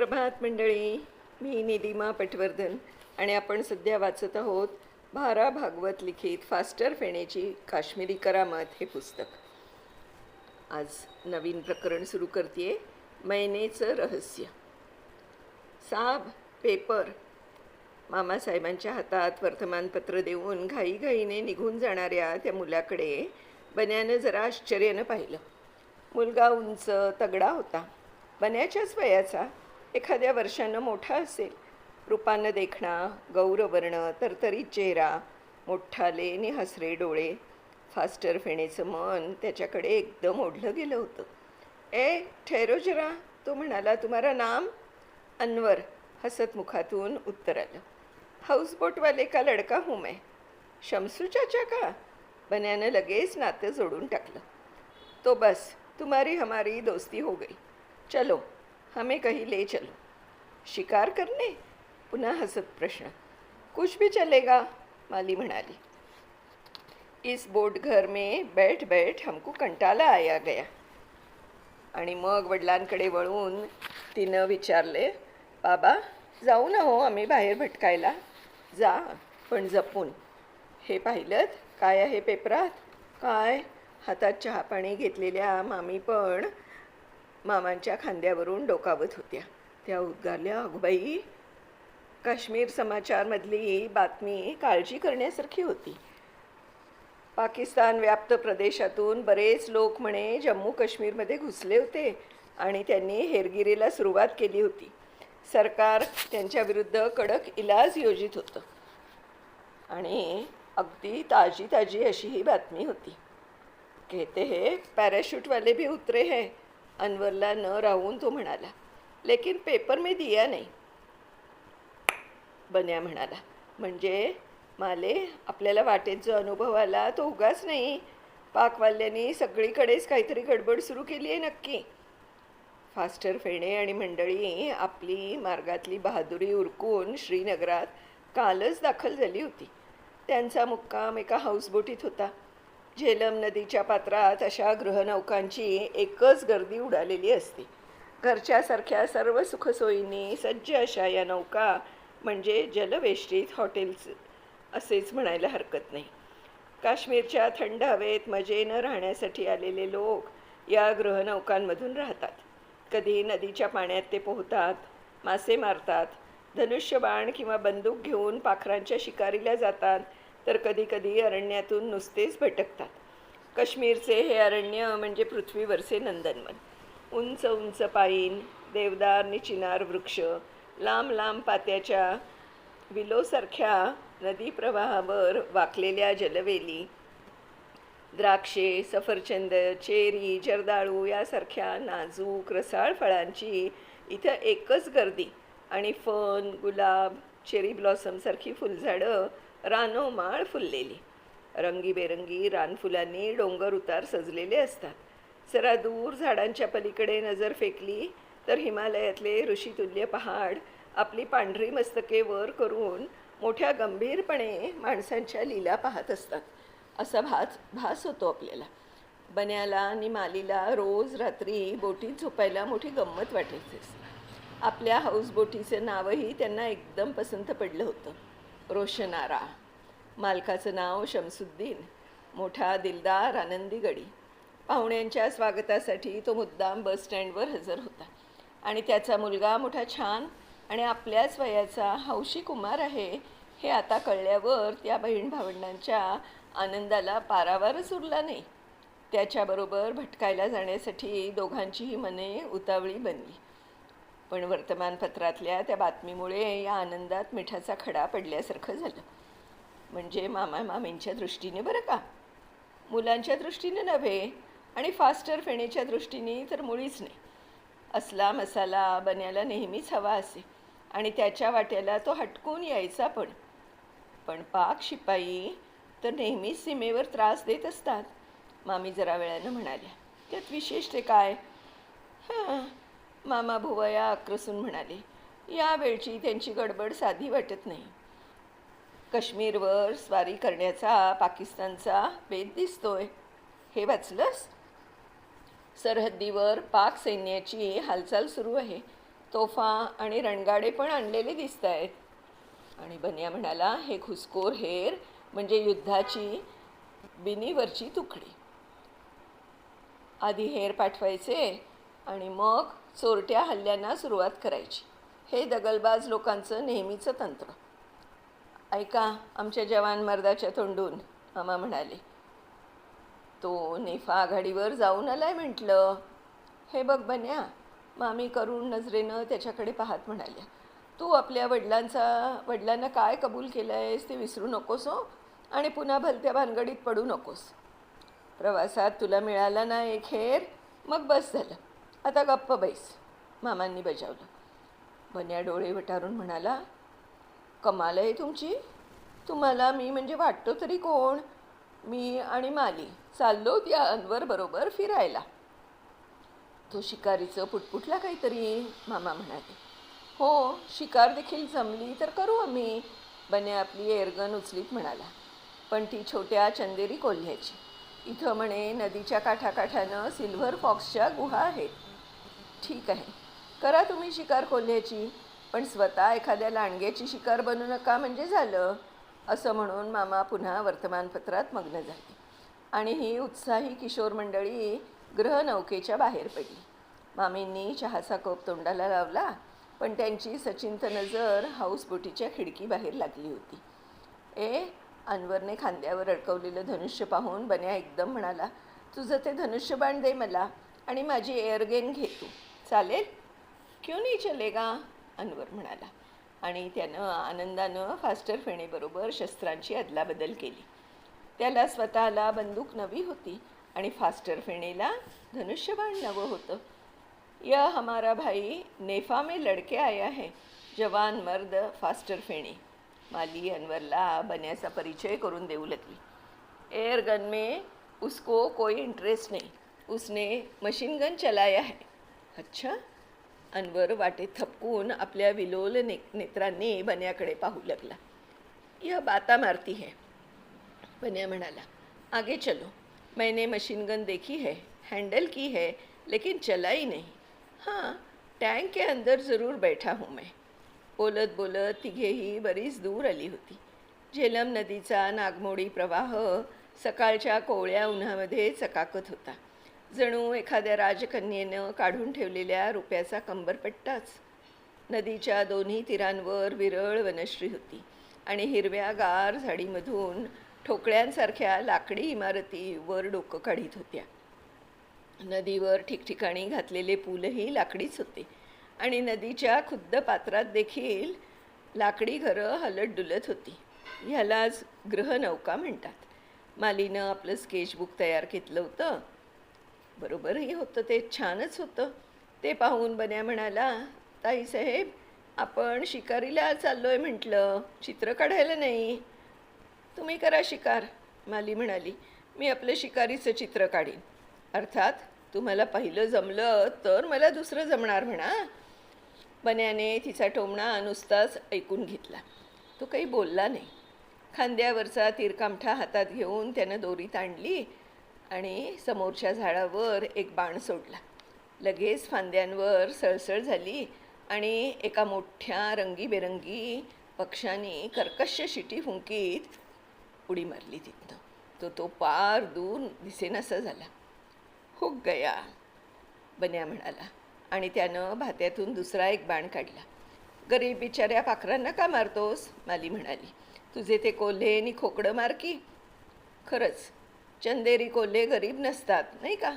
सुप्रभात मंडळी. मी निलिमा पटवर्धन आणि आपण सध्या वाचत आहोत भारा भागवत लिखित फास्टर फेणेची काश्मीरी करामत हे पुस्तक. आज नवीन प्रकरण सुरू करते मैनेचं रहस्य. साब पेपर. मामासाहेबांच्या हातात वर्तमानपत्र देऊन घाईघाईने निघून जाणाऱ्या त्या मुलाकडे बन्यानं जरा आश्चर्यानं पाहिलं. मुलगा उंच तगडा होता. बन्याच्याच वयाचा एखाद्या वर्षानं मोठा असेल. रूपानं देखणा गौरवर्ण तरतरी चेहरा मोठाले आणि हसरे डोळे फास्टर फेणेचं मन त्याच्याकडे एकदम ओढलं गेलं होतं. ए ठेरो जरा तो म्हणाला तुम्हारा नाम? अनवर हसत मुखातून उत्तर आलं. हाऊसबोटवाले का लडका हूं मैं? शमसू चाचा का? बन्यानं लगेच नातं जोडून टाकलं. तो बस तुम्हारी हमारी दोस्ती हो गई. चलो हमें कहीं ले चलो। शिकार करने? पुन्हा हसत प्रश्न। कुछ भी चलेगा माली म्हणाली इस बोट घर में बैठ बैठ हमको कंटाला आया गया। आणि मग वडिलांकडे वळून तिनं विचारले बाबा जाऊ ना हो आम्ही बाहेर भटकायला. जा पण जपून. हे पाहिलं काय आहे पेपरात? काय? हातात चहापाणी घेतलेल्या मामी पण मामांच्या खांद्यावरून डोकावत होत्या. त्या उद्गारल्या अगबाई काश्मीर समाचारमधली बातमी काळजी करण्यासारखी होती. पाकिस्तान व्याप्त प्रदेशातून बरेच लोक म्हणे जम्मू काश्मीरमध्ये घुसले होते आणि त्यांनी हेरगिरीला सुरुवात केली होती. सरकार त्यांच्याविरुद्ध कडक इलाज योजित होतं. आणि अगदी ताजी ताजी अशी ही बातमी होती. कहते हे पॅराशूट वाले भी उतरे है. अनवरला न राहून तो म्हणाला लेकिन पेपर मी दिया नाही. बन्या म्हणाला म्हणजे माले आपल्याला वाटेत जो अनुभव आला तो उगाच नाही. पाकवाल्यांनी सगळीकडेच काहीतरी गडबड सुरू केली आहे नक्की. फास्टर फेणे आणि मंडळी आपली मार्गातली बहादुरी उरकून श्रीनगरात कालच दाखल झाली होती. त्यांचा मुक्काम एका हाऊसबोटीत होता. झेलम नदीच्या पात्रात अशा गृहनौकांची एकच गर्दी उडालेली असते. घरच्यासारख्या सर्व सुखसोयींनी सज्ज अशा या नौका म्हणजे जलवेष्टीत हॉटेल्स असेच म्हणायला हरकत नाही. काश्मीरच्या थंड हवेत मजेनं राहण्यासाठी आलेले लोक या गृहनौकांमधून राहतात. कधी नदीच्या पाण्यात ते पोहतात मासे मारतात धनुष्यबाण किंवा बंदूक घेऊन पाखरांच्या शिकारीला जातात तर कधी कधी अरण्यातून नुसतेच भटकतात. काश्मीरचे हे अरण्य म्हणजे पृथ्वीवरचे नंदनवन. उंच उंच पाईन देवदार निचिनार वृक्ष लांब लांब पात्याच्या विलोसारख्या नदी प्रवाहावर वाकलेल्या जलवेली द्राक्षे सफरचंद चेरी जर्दाळू यासारख्या नाजूक रसाळ फळांची इथं एकच गर्दी आणि फन गुलाब चेरी ब्लॉसमसारखी फुलझाडं रानोमाळ फुललेली. रंगीबेरंगी रानफुलांनी डोंगर उतार सजलेले असतात. जरा दूर झाडांच्या पलीकडे नजर फेकली तर हिमालयातले ऋषितुल्य पहाड आपली पांढरी मस्तके वर करून मोठ्या गंभीरपणे माणसांच्या लीला पाहत असतात. असा भास भास होतो आपल्याला. बन्याला आणि मालीला रोज रात्री बोटीत झोपायला मोठी गंमत वाटायची आपल्या हाऊसबोटीचं नावही त्यांना एकदम पसंत पडलं होतं. रोशनारा. मालकाचं नाव शमसुद्दीन. मोठा दिलदार आनंदी गडी. पाहुण्यांच्या स्वागतासाठी तो मुद्दाम बसस्टँडवर हजर होता. आणि त्याचा मुलगा मोठा छान आणि आपल्याच वयाचा हौशी कुमार आहे हे आता कळल्यावर त्या बहीण भावंडांच्या आनंदाला पारावारच उरला नाही. त्याच्याबरोबर भटकायला जाण्यासाठी दोघांचीही मने उतावळी बनली. पण वर्तमानपत्रातल्या त्या बातमीमुळे या आनंदात मिठाचा खडा पडल्यासारखं झालं. म्हणजे मामा मामींच्या दृष्टीने बरं का? मुलांच्या दृष्टीने नव्हे आणि फास्टर फेणेच्या दृष्टीने तर मुळीच नाही. असला मसाला बन्याला नेहमीच हवा असे आणि त्याच्या वाट्याला तो हटकून यायचा पण. पण पाक शिपाई तर नेहमीच सीमेवर त्रास देत असतात मामी जरा वेळानं म्हणाल्या. त्यात विशेष ते काय? हां मामा भुवया आक्रसून म्हणाले या वेळची त्यांची गडबड साधी वाटत नाही. काश्मीरवर स्वारी करण्याचा पाकिस्तानचा बेत दिसतोय. हे वाचलंस? सरहद्दीवर पाक सैन्याची हालचाल सुरू आहे. तोफा आणि रणगाडे पण आणलेले दिसत आहेत आणि बन्या म्हणाला हे घुसखोर हेर म्हणजे युद्धाची बिनीवरची तुकडी. आधी हेर पाठवायचे आणि मग चोरट्या हल्ल्यांना सुरुवात करायची. हे दगलबाज लोकांचं नेहमीचं तंत्र. ऐका आमच्या जवान मर्दाच्या तोंडून मामा म्हणाले. तो नेफा आघाडीवर जाऊन आलाय म्हटलं. हे बघ बन्या मामी करुण नजरेनं त्याच्याकडे पाहत म्हणाल्या. तू आपल्या वडिलांचा वडिलांना काय कबूल केलं आहेस ते विसरू नकोस हो. आणि पुन्हा भलत्या भानगडीत पडू नकोस. प्रवासात तुला मिळाला ना एक हेर मग बस झालं. आता गप्प बैस. मामांनी बजावलं. बन्या डोळे वटारून म्हणाला कमाल आहे तुमची. तुम्हाला मी म्हणजे वाटतो तरी कोण? मी आणि माली चाललो त्या अनवर बरोबर फिरायला. तो शिकारीचं पुटपुटला काहीतरी मामा म्हणाले. हो शिकार देखील जमली तर करू आम्ही बने आपली एअरगन उचलीत म्हणाला. पण ती छोट्या चंदेरी कोल्ह्याची. इथं म्हणे नदीच्या काठाकाठानं सिल्व्हर फॉक्सच्या गुहा आहेत. ठीक आहे. करा तुम्ही शिकार कोल्ह्याची पण स्वतः एखाद्या लांडग्याची शिकार बनू नका म्हणजे झालं असं म्हणून मामा पुन्हा वर्तमानपत्रात मग्न झाले. आणि ही उत्साही किशोर मंडळी ग्रहनौकेच्या बाहेर पडली. मामींनी चहाचा कप तोंडाला लावला पण त्यांची सचिंत नजर हाऊसबोटीच्या खिडकीबाहेर लागली होती. ए अनवरने खांद्यावर अडकवलेलं धनुष्य पाहून बन्या एकदम म्हणाला तुझं ते धनुष्यबाण दे मला आणि माझी एअरगेन घे तू. चालेल. क्यों नाही चलेगा? अनवर म्हणाला. आणि त्यानं आनंदानं फास्टर फेणेबरोबर शस्त्रांची अदलाबदल केली. त्याला स्वतःला बंदूक नवी होती आणि फास्टर फेणेला धनुष्यबाण नवं होतं. यह हमारा भाई नेफा में लड़के आया है. जवान मर्द फास्टर फेणे माली अनवरला बन्याचा परिचय करून देऊ लागली. एयर गन में उसको कोई इंटरेस्ट नहीं. उसने मशीन गन चलाया है. अच्छा. अनवर वाटे थपकून आपल्या विलोल ने नेत्रांनी बन्याकडे पाहू लागला. यह बाता मारती है. बन्या म्हणाला आगे चलो. मैंने मशीन गन देखी है हैंडल की है लेकिन चलाई नहीं. हाँ टँक के अंदर ज़रूर बैठा हूँ मैं. बोलत बोलत तिघेही बरीच दूर आली होती. झेलम नदीचा नागमोडी प्रवाह सकाळच्या कोवळ्या उन्हामध्ये चकाकत होता. जणू एखाद्या राजकन्येनं काढून ठेवलेल्या रुपयाचा कंबरपट्टाच नदीच्या दोन्ही तीरांवर विरळ वनश्री होती आणि हिरव्या गार झाडीमधून ठोकळ्यांसारख्या लाकडी इमारती वर डोकं काढीत होत्या. नदीवर ठिकठिकाणी घातलेले पूलही लाकडीच होते आणि नदीच्या खुद्द पात्रात देखील लाकडी घरं हलत डुलत होती. ह्यालाच ग्रहनौका म्हणतात. मालीनं आपलं स्केचबुक तयार घेतलं होतं. बरोबरही होतं ते छानच होतं. ते पाहून बन्या म्हणाला ताईसाहेब आपण शिकारीला चाललो आहे म्हटलं चित्र काढायला नाही. तुम्ही करा शिकार माली म्हणाली. मी आपलं शिकारीचं चित्र काढीन. अर्थात तुम्हाला पहिलं जमलं तर मला दुसरं जमणार म्हणा. बन्याने तिचा टोमणा नुसताच ऐकून घेतला. तो काही बोलला नाही. खांद्यावरचा तिरकामठा हातात घेऊन त्यानं दोरी ताणली आणि समोरच्या झाडावर एक बाण सोडला. लगेच फांद्यांवर सळसळ झाली आणि एका मोठ्या रंगीबेरंगी पक्षाने कर्कश शिटी फुंकीत उडी मारली तिथनं. तो तो पार दूर दिसेनासा झाला. हुक गया बन्या म्हणाला आणि त्यानं भात्यातून दुसरा एक बाण काढला. गरीब बिचाऱ्या पाखरांना का मारतोस? माली म्हणाली. तुझे ते कोल्हे आणि खोकडं मार की. खरंच चंदेरी कोल्हे गरीब नसतात नाही का?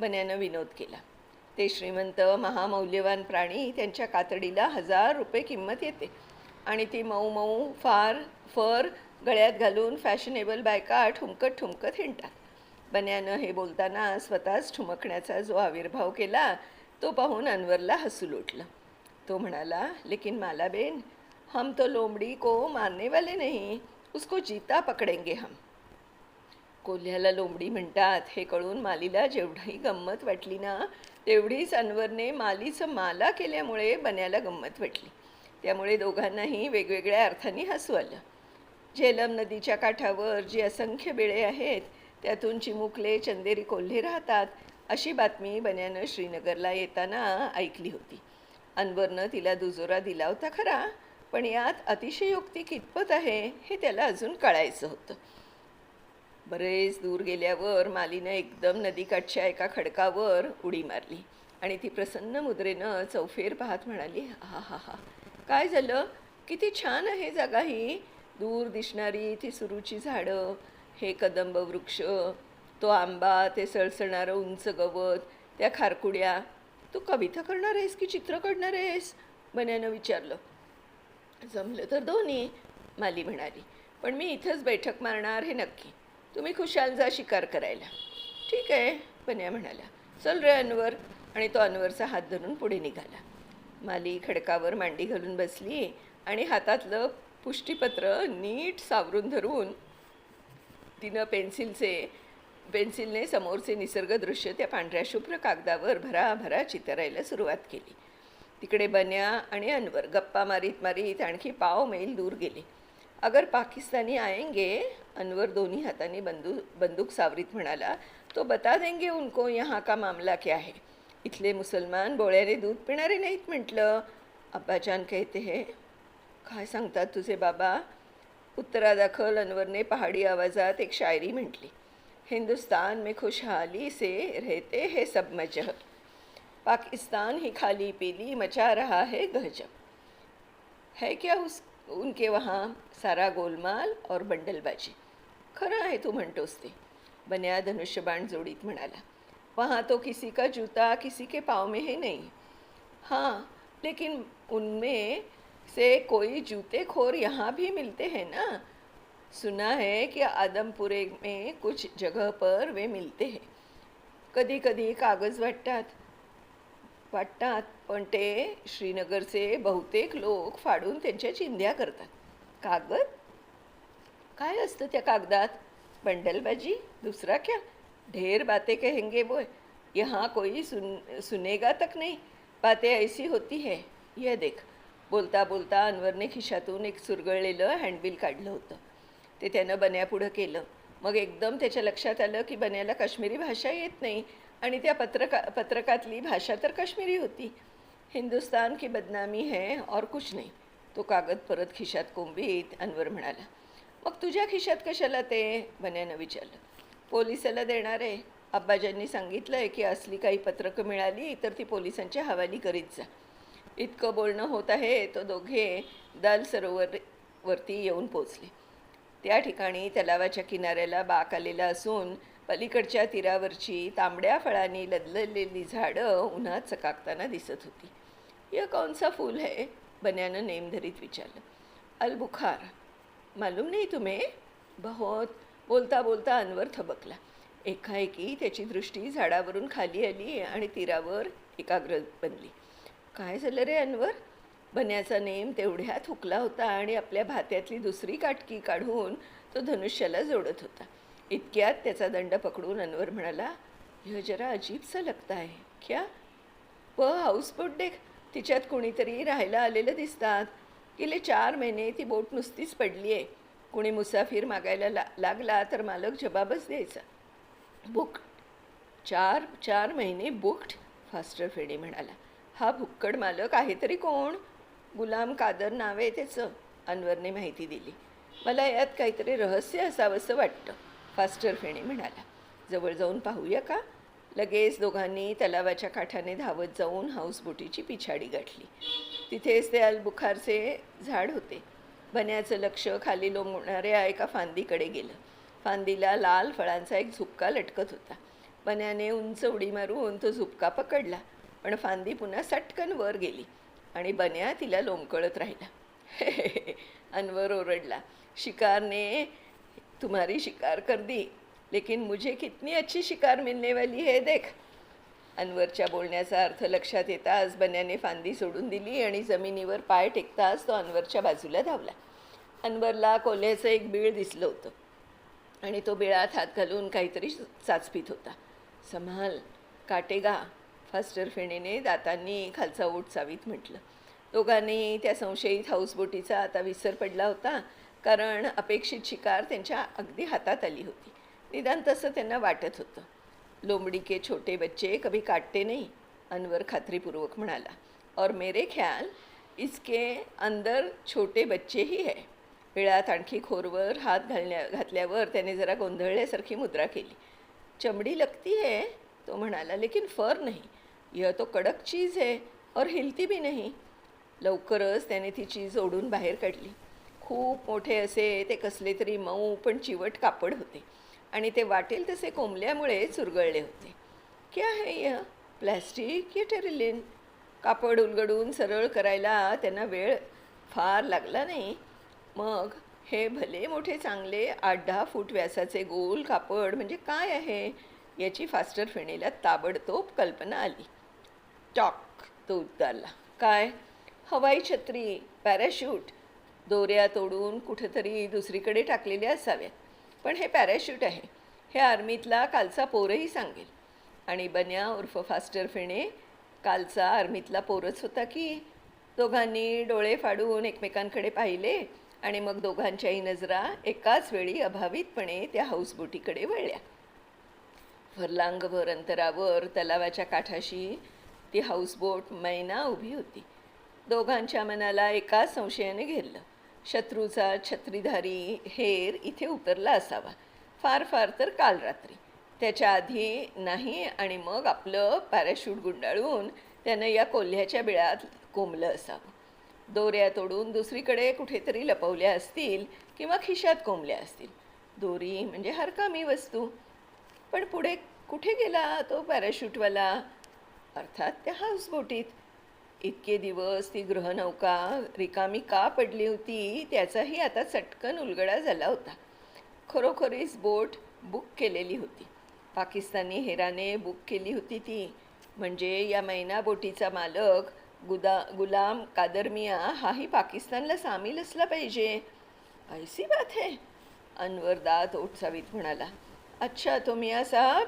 बन्यानं विनोद केला. ते श्रीमंत महामौल्यवान प्राणी त्यांच्या कातडीला हजार रुपये किंमत येते. आणि ती मऊ मऊ फार फर गळ्यात घालून फॅशनेबल बायका ठुमकत ठुमकत हिंडतात. बन्यानं हे बोलताना स्वतःच ठुमकण्याचा जो आविर्भाव केला तो पाहून अनवरला हसू लोटलं. तो म्हणाला लेकिन माला बेन हम तो लोमड़ी को मारने वाले नहीं उसको जीता पकडेंगे हम. कोल्ह्याला लोंबडी म्हणतात. हे कळून मालीला जेवढी गंमत वाटली ना तेवढीच अनवरने मालीचं माला केल्यामुळे बन्याला गंमत वाटली. त्यामुळे दोघांनाही वेगवेगळ्या अर्थाने हसू आलं. झेलम नदीच्या काठावर जी असंख्य बेळे आहेत त्यातून चिमुकले चंदेरी कोल्हे राहतात अशी बातमी बन्यानं श्रीनगरला येताना ऐकली होती. अनवरनं तिला दुजोरा दिला होता खरा पण यात अतिशयोक्ती कितपत आहे हे त्याला अजून कळायचं होतं. बरेच दूर गेल्यावर मालीनं एकदम नदीकाठच्या एका खडकावर उडी मारली. आणि ती प्रसन्न मुद्रेनं चौफेर पाहत म्हणाली हा हा हा. काय झालं? किती छान आहे जागा ही. दूर दिसणारी ती सुरूची झाडं हे कदंब वृक्ष तो आंबा ते सळसणारं उंच गवत त्या खारकुड्या. तू कविता करणार आहेस की चित्र काढणार आहेस? बन्यानं विचारलं. जमलं तर दोन्ही माली म्हणाली. पण मी इथंच बैठक मारणार हे नक्की. तुम्ही खुशालचा शिकार करायला. ठीक आहे बन्या म्हणाला. चल रे अनवर. आणि तो अनवरचा हात धरून पुढे निघाला. माली खडकावर मांडी घालून बसली आणि हातातलं पुष्टीपत्र नीट सावरून धरून तिनं पेन्सिलचे पेन्सिलने समोरचे निसर्गदृश्य त्या पांढऱ्या शुभ्र कागदावर भराभरा चितरायला सुरुवात केली. तिकडे बन्या आणि अनवर गप्पा मारीत मारीत आणखी पाव मैल दूर गेले. अगर पाकिस्तानी आएंगे अनवर दोन्ही हाताने बंदूक बंदूक सावरीत म्हणाला तो बता देंगे उनको यहाँ का मामला क्या है? इथले मुसलमान बोळ्याने दूध पिणारे नाहीत म्हटलं. अब्बाजान कहते हे काय सांगतात तुझे बाबा? उत्तरादाखल अनवरने पहाडी आवाजात एक शायरी म्हटली हिंदुस्तान में खुशहाली से रहते हैं सब मजहब। पाकिस्तान ही खाली पीली मचा रहा है गजब। है क्या उस उनके वहाँ सारा गोलमाल और बंडलबाजी। खरं आहे तू म्हणतोस ते बन्या धनुष्यबाण जोडीत म्हणाला। वहाँ तो किसी का जूता किसी के पाँव में है नहीं। हाँ लेकिन उनमें से कोई जूते खोर यहाँ भी मिलते हैं ना? सुना है कि आदमपुरे में कुछ जगह पर वे मिलते हैं। कधी कधी कागज वाटतात वाटतात पण ते श्रीनगरचे बहुतेक लोक फाडून त्यांच्या चिंध्या करतात. कागद? काय असतं त्या कागदात? बंडलबाजी? दुसरा क्या? ढेर बातें कहेंगे वो यहाँ कोई सुन सुनेगा तक नहीं. बातें ऐसी होती है. यह देख. बोलता बोलता अनवरने खिशातून एक सुरगळलेलं हँडबिल काढलं होतं. ते त्यानं बन्यापुढं केलं. मग एकदम त्याच्या लक्षात आलं की बन्याला काश्मीरी भाषा येत नाही. आणि त्या पत्रका पत्रकातली भाषा तर काश्मीरी होती. हिंदुस्तान की बदनामी है और कुछ नाही. तो कागद परत खिशात कोंबीत अनवर म्हणाला. मग तुझ्या खिशात कशाला ते? बन्यानं विचारलं. पोलिसाला देणार आहे. अब्बाजांनी सांगितलं आहे की असली काही पत्रकं मिळाली तर ती पोलिसांच्या हवाली करीत जा. इतकं बोलणं होत आहे तो दोघे दाल सरोवर वरती येऊन पोचले त्या ठिकाणी तलावाच्या किनाऱ्याला बाक आलेला असून पलीकडच्या तीरावरची तांबड्या फळांनी लदललेली झाडं उन्हात चकाकताना दिसत होती. यह कौन सा फूल है बन्यानं नेम धरीत विचारलं. अल बुखार मालूम नाही तुम्ही? बहुत. बोलता बोलता अनवर थबकला. एकाएकी त्याची दृष्टी झाडावरून खाली आली आणि तीरावर एकाग्र बनली. काय झालं रे अनवर? बन्याचा नेम तेवढ्यात हुकला होता आणि आपल्या भात्यातली दुसरी काटकी काढून तो धनुष्याला जोडत होता. इतक्यात त्याचा दंड पकडून अनवर म्हणाला हे जरा अजीबचं सा लगता क्या? व हाऊसबोट देख तिच्यात कुणीतरी राहायला आलेलं दिसतात. गेले चार महिने ती बोट नुसतीच पडली आहे. कुणी मुसाफिर मागायला ला लागला तर मालक जबाबच द्यायचा. बुक. चार चार महिने बुक्ड? फास्टर फेडी म्हणाला. हा भुक्कड मालक आहे तरी कोण? गुलाम कादर नाव आहे त्याचं अनवरने माहिती दिली. मला यात काहीतरी रहस्य असावंसं वाटतं. फास्टर फेणे म्हणाला. जवळ जाऊन पाहूया का? लगेच दोघांनी तलावाच्या काठाने धावत जाऊन हाऊसबोटीची पिछाडी गाठली. तिथेच ते अलबुखारचे झाड होते. बन्याचं लक्ष खाली लोंबणाऱ्या एका फांदीकडे गेलं. फांदीला लाल फळांचा एक झुपका लटकत होता. बन्याने उंच उडी मारून तो झुपका पकडला पण फांदी पुन्हा सटकन वर गेली आणि बन्या तिला लोंबकळत राहिला. अनवर ओरडला. शिकारने तुम्हारी शिकार कर दी लेकिन मुझे कितनी अच्छी शिकार मिलने वाली है देख। अनवरच्या बोलण्याचा अर्थ लक्षात येताच बन्याने फांदी सोडून दिली आणि जमिनीवर पाय टेकताच तो अनवरच्या बाजूला धावला. अनवरला कोल्ह्याचं एक बीळ दिसलं होतं आणि तो बिळात हात घालून काहीतरी चाचपीत होता. समाल काटेगा फास्टर फेणेने दातांनी खालचा ओट चावीत म्हटलं. दोघांनी त्या संशयित हाऊसबोटीचा आता विसर पडला होता. कारण अपेक्षित शिकार त्यांच्या अगदी हातात आली होती. निदान तसं त्यांना वाटत होतं. लोंबडी के छोटे बच्चे कभी काटते नाही अनवर खात्रीपूर्वक म्हणाला. और मेरे ख्याल इसके अंदर छोटे बच्चेही है वेळात आणखी खोरवर हात घालण्या घातल्यावर त्याने जरा गोंधळल्यासारखी मुद्रा केली. चमड़ी लगती है तो म्हणाला लेकिन फर नहीं. यह तो कडक चीज है और हिलती भी नहीं. लवकरच त्याने ती चीज ओढून बाहेर काढली. खूप मोठे असे ते कसले तरी मऊ पण चिवट कापड होते. आणि ते वाटेल तसे कोंबल्यामुळे चुरगळले होते. क्या है यह? प्लॅस्टिक या टेरिलिन? कापड उलगडून सरळ करायला त्यांना वेळ फार लागला नाही. मग हे भले मोठे चांगले आठ दहा फूट व्यासाचे गोल कापड म्हणजे काय आहे? याची फास्टर फेणीला ताबडतोब कल्पना आली. टॉक तो उद्गारला काय? हवाई छत्री पॅराशूट दोऱ्या तोडून कुठंतरी दुसरीकडे टाकलेल्या असाव्यात पण हे पॅराशूट आहे. हे आर्मीतला कालचा पोरही सांगेल. आणि बन्या उर्फ फास्टर फेणे कालचा आर्मीतला पोरच होता की दोघांनी डोळे फाडून एकमेकांकडे पाहिले आणि मग दोघांच्याही नजरा एकाच वेळी अभावितपणे त्या हाऊसबोटीकडे वळल्या. फरलांगभर अंतरावर तलावाच्या काठाशी ती हाऊसबोट मैना उभी होती. दोघांच्या मनाला एकाच संशयाने घेरलं. शत्रूचा छत्रीधारी हेर इथे उतरला असावा. फार फार तर काल रात्री. त्याच्या आधी नाही आणि मग आपलं पॅराशूट गुंडाळून त्यानं या कोल्ह्याच्या बिळात कोंबलं असावं. दोऱ्या तोडून दुसरीकडे कुठेतरी लपवल्या असतील किंवा खिशात कोंबल्या असतील. दोरी म्हणजे हरकामी वस्तू. पण पुढे कुठे गेला तो पॅराशूटवाला अर्थात त्या हाऊसबोटीत इतके दिवस ती गृहनौका रिकामी का पडली होती त्याचाही आता चटकन उलगडा झाला होता. खरोखरीच बोट बुक केलेली होती. पाकिस्तानी हेराने बुक केली होती ती. म्हणजे या मैना बोटीचा मालक गुदा गुलाम कादरमिया हाही पाकिस्तानला सामील असला पाहिजे. ऐसी बात है अनवरदात ओटसावीत म्हणाला. अच्छा तो मियाँ साहब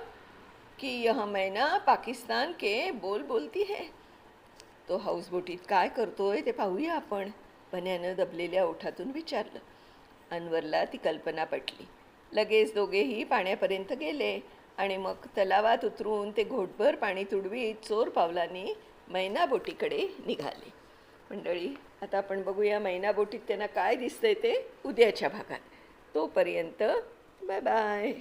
कि यह मैना पाकिस्तान के बोल बोलती है? तो हाऊसबोटीत काय करतोय ते पाहूया आपण. पण्यानं दबलेल्या ओठातून विचारलं. अनवरला ती कल्पना पटली. लगेच दोघेही पाण्यापर्यंत गेले आणि मग तलावात उतरून ते घोटभर पाणी तुडवीत चोर पावलांनी मैनाबोटीकडे निघाले. मंडळी आता आपण बघूया मैनाबोटीत त्यांना काय दिसतंय ते उद्याच्या भागात. तोपर्यंत बाय बाय.